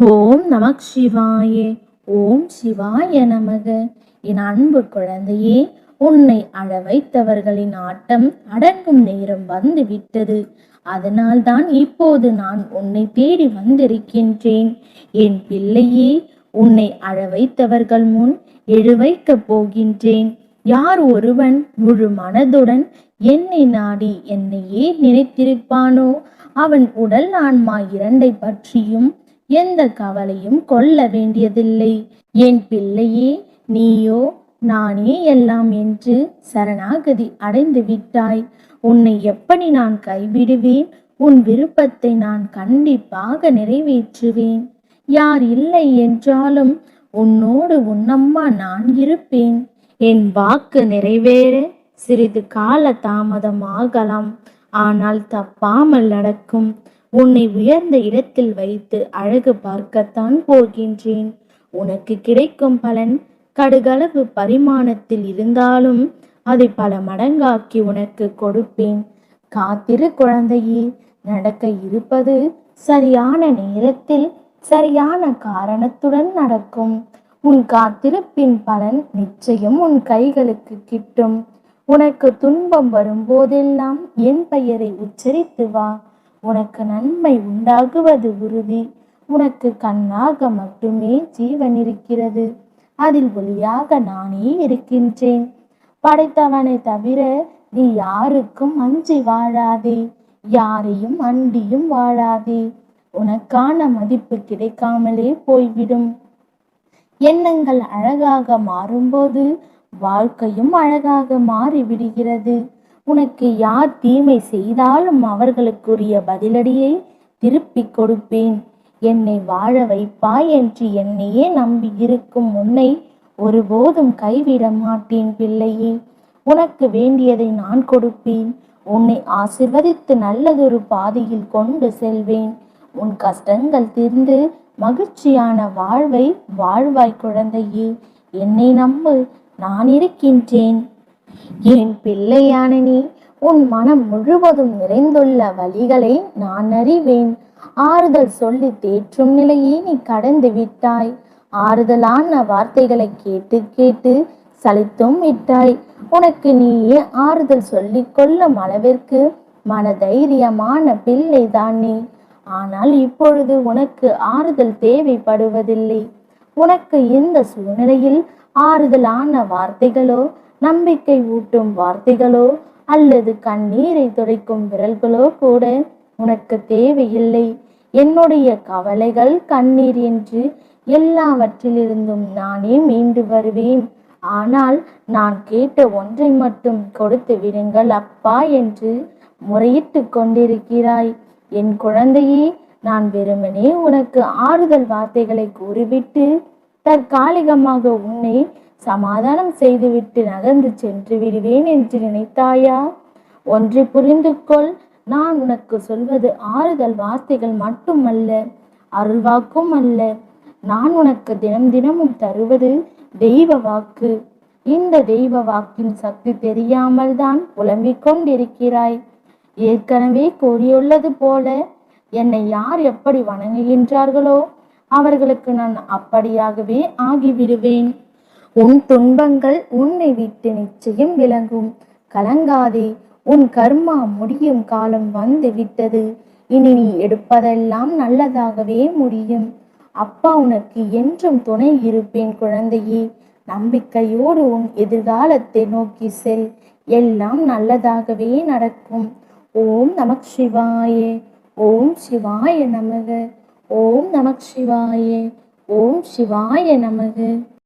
ஓம் நமக் சிவாயே ஓம் சிவாய நமக. என் அன்பு குழந்தையே உன்னை அழ வைத்தவர்களின் ஆட்டம் அடங்கும் நேரம் வந்து விட்டது அதனால்தான் இப்போது நான் உன்னை தேடி வந்திருக்கின்றேன். என் பிள்ளையே உன்னை அழ வைத்தவர்கள் முன் எழுவைக்கப் போகின்றேன். யார் ஒருவன் முழு மனதுடன் என்னை நாடி என்னையே நினைத்திருப்பானோ அவன் உடல் ஆன்மா இரண்டை பற்றியும் எந்த கவலையும் கொள்ள வேண்டியதில்லை. என் பிள்ளையே நீயோ நானே எல்லாம் என்று சரணாகதி அடைந்து விட்டாய். உன்னை எப்படி நான் கைவிடுவேன்? உன் விருப்பத்தை நான் கண்டிப்பாக நிறைவேற்றுவேன். யார் இல்லை என்றாலும் உன்னோடு உன்னம்மா நான் இருப்பேன். என் வாக்கு நிறைவேற சிறிது கால தாமதமாகலாம் ஆனால் தப்பாமல் நடக்கும். உன்னை உயர்ந்த இடத்தில் வைத்து அழகு பார்க்கத்தான் போகின்றேன். உனக்கு கிடைக்கும் பலன் கடுகளவு பரிமாணத்தில் இருந்தாலும் அதை பல மடங்காக்கி உனக்கு கொடுப்பேன். காத்திரு குழந்தையே நடக்க இருப்பது சரியான நேரத்தில் சரியான காரணத்துடன் நடக்கும். உன் காத்திருப்பின் பலன் நிச்சயம் உன் கைகளுக்கு கிட்டும். உனக்கு துன்பம் வரும்போதெல்லாம் என் பெயரை உச்சரித்து வா. உனக்கு நன்மை உண்டாகுவது உறுதி. உனக்கு கண்ணாக மட்டுமே ஜீவன் இருக்கிறது. அதில் ஒளியாக நானே இருக்கின்றேன். படைத்தவனை தவிர நீ யாருக்கும் அஞ்சி வாழாதே. யாரையும் அண்டியும் வாழாதே. உனக்கான மதிப்பு கிடைக்காமலே போய்விடும். எண்ணங்கள் அழகாக மாறும்போது வாழ்க்கையும் அழகாக மாறிவிடுகிறது. உனக்கு யார் தீமை செய்தாலும் அவர்களுக்குரிய பதிலடியை திருப்பிக் கொடுப்பேன். என்னை வாழ வைப்பாய் என்று என்னையே நம்பி இருக்கும் உன்னை ஒருபோதும் கைவிட மாட்டேன் பிள்ளையே. உனக்கு வேண்டியதை நான் கொடுப்பேன். உன்னை ஆசிர்வதித்து நல்லதொரு பாதையில் கொண்டு செல்வேன். உன் கஷ்டங்கள் தீர்ந்து மகிழ்ச்சியான வாழ்வை வாழ்வாய் குழந்தையே. என்னை நம்பு. நான் இருக்கின்றேன். என் பிள்ளையான நீ உன் மனம் முழுவதும் நிறைந்துள்ள வழிகளை நான் அறிவேன். ஆறுதல் சொல்லி தேற்றும் நிலையை நீ கடந்து விட்டாய். ஆறுதலான வார்த்தைகளை கேட்டு கேட்டு சலித்தும் விட்டாய். உனக்கு நீயே ஆறுதல் சொல்லிக் கொள்ளும் அளவிற்கு மனதைரியமான பிள்ளைதான் நீ. ஆனால் இப்பொழுது உனக்கு ஆறுதல் தேவைப்படுவதில்லை. உனக்கு இந்த சூழ்நிலையில் ஆறுதலான வார்த்தைகளோ நம்பிக்கை ஊட்டும் வார்த்தைகளோ அல்லது கண்ணீரை துடைக்கும் விரல்களோ கூட உனக்கு தேவையில்லை. என்னுடைய கவலைகள் கண்ணீர் என்று எல்லாவற்றிலிருந்தும் நானே மீண்டு வருவேன். ஆனால் நான் கேட்ட ஒன்றை மட்டும் கொடுத்து விடுங்கள் அப்பா என்று முறையிட்டு கொண்டிருக்கிறாய். என் குழந்தையே நான் வெறுமனே உனக்கு ஆறுதல் வார்த்தைகளை கூறிவிட்டு தற்காலிகமாக உன்னை சமாதானம் செய்துவிட்டு நகர்ந்து சென்று விடுவேன் என்று நினைத்தாயா? ஒன்றை புரிந்து கொள் நான் உனக்கு சொல்வது ஆறுதல் வார்த்தைகள் மட்டுமல்ல அருள்வாக்கும் அல்ல. நான் உனக்கு தினம் தினமும் தருவது தெய்வ வாக்கு. இந்த தெய்வ வாக்கின் சக்தி தெரியாமல் தான் புலம்பிக் கொண்டிருக்கிறாய். ஏற்கனவே கூறியுள்ளது போல என்னை யார் எப்படி வணங்குகின்றார்களோ அவர்களுக்கு நான் அப்படியாகவே ஆகிவிடுவேன். உன் துன்பங்கள் உன்னை விட்டு நிச்சயம் விளங்கும். கலங்காதே உன் கர்மா முடியும் காலம் வந்து விட்டது. இனி நீ எடுப்பதெல்லாம் நல்லதாகவே முடியும். அப்பா உனக்கு என்றும் துணை இருப்பேன் குழந்தையே. நம்பிக்கையோடு உன் எதிர்காலத்தை நோக்கி செல். எல்லாம் நல்லதாகவே நடக்கும். ஓம் நமக் சிவாயே. ஓம் சிவாய நமக. ஓம் நமக் சிவாயே. ஓம் சிவாய நமக.